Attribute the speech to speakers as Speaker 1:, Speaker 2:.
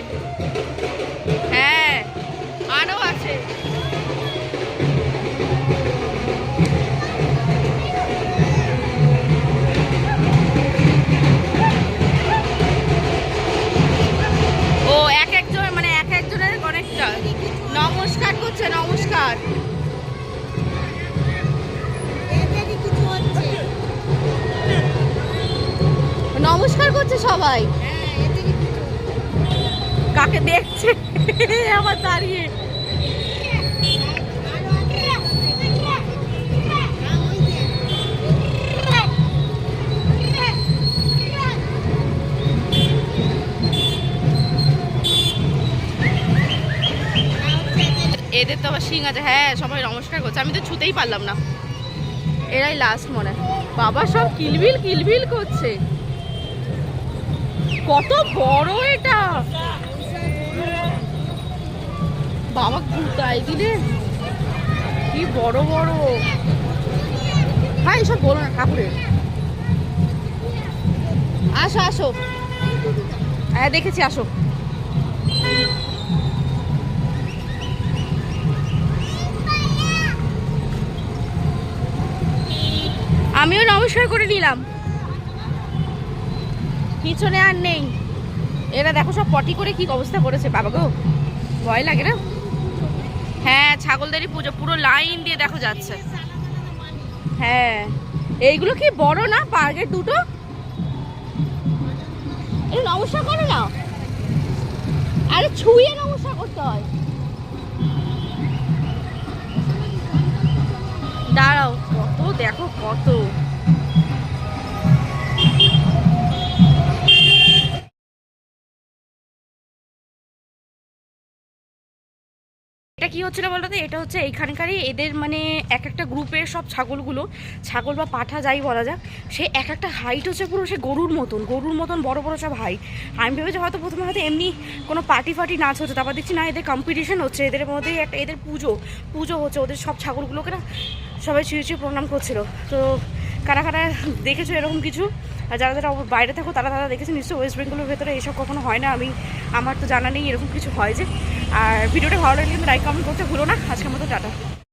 Speaker 1: দিয়ে হ্যাঁ আরও আছে। ও, এক একজনের মানে এক একজনের অনেকটা। নমস্কার করছে, নমস্কার। নমস্কার করছে সবাই। হ্যাঁ কাকে দেখছে? আমার দাঁড়িয়ে। এদের তো আবার শিং আছে। হ্যাঁ সবাই নমস্কার করছে। আমি তো ছুতেই পারলাম না। এরাই লাস্ট মনে। বাবা সব কিলবিল কিলবিল করছে। কত বড় এটা! বাবা গুতাই দিলে? কি বড় বড়। হ্যাঁ এসব বলো না ঠাকুরের আসো আসো। হ্যাঁ দেখেছি, আসো। আমিও নমস্কার করে নিলাম। পিছনে আর নেই। এরা দেখো সব পটি করে কি অবস্থা করেছে, বাবা গো। ভয় লাগে না? হ্যাঁ ছাগলদারি পুজো, পুরো লাইন দিয়ে দেখো যাচ্ছে। হ্যাঁ এইগুলো কি বড় না? পার্কের দুটো? এই নমস্কার করো না। আরে ছুঁয়ে নমস্কার করতে হয়। দাঁড়াও, কত, দেখো কত। এটা কি হচ্ছিল বলতো? এটা হচ্ছে এইখানকারই এদের মানে এক একটা গ্রুপের সব ছাগলগুলো, ছাগল বা পাঠা যাই বলা যাক, সে এক একটা হাইট হচ্ছে পুরো সে গরুর মতন গরুর মতন বড় বড় সব হাইট আমি ভেবেছি হয়তো প্রথমে হয়তো এমনি কোনো পার্টি ফার্টি নাচ হচ্ছে, তারপর দেখছি না, এদের কম্পিটিশন হচ্ছে, এদের মধ্যেই একটা এদের পুজো পুজো হচ্ছে, ওদের সব ছাগলগুলোকে না সবাই ছুঁয়ে ছুঁয়ে প্রণাম করছিল। তো কারা কারা দেখেছ এরকম কিছু? আর যারা যারা বাইরে থাকো, তারা তারা দেখেছে, নিশ্চয়ই ওয়েস্ট বেঙ্গলের ভেতরে এইসব কখনো হয় না, আমি আমার তো জানা নেই, এরকম কিছু হয় যে। আর ভিডিওটা ভালো লাগলে কিন্তু লাইক কমেন্ট করতে ভুলো না। আজকের মতো, টাটা।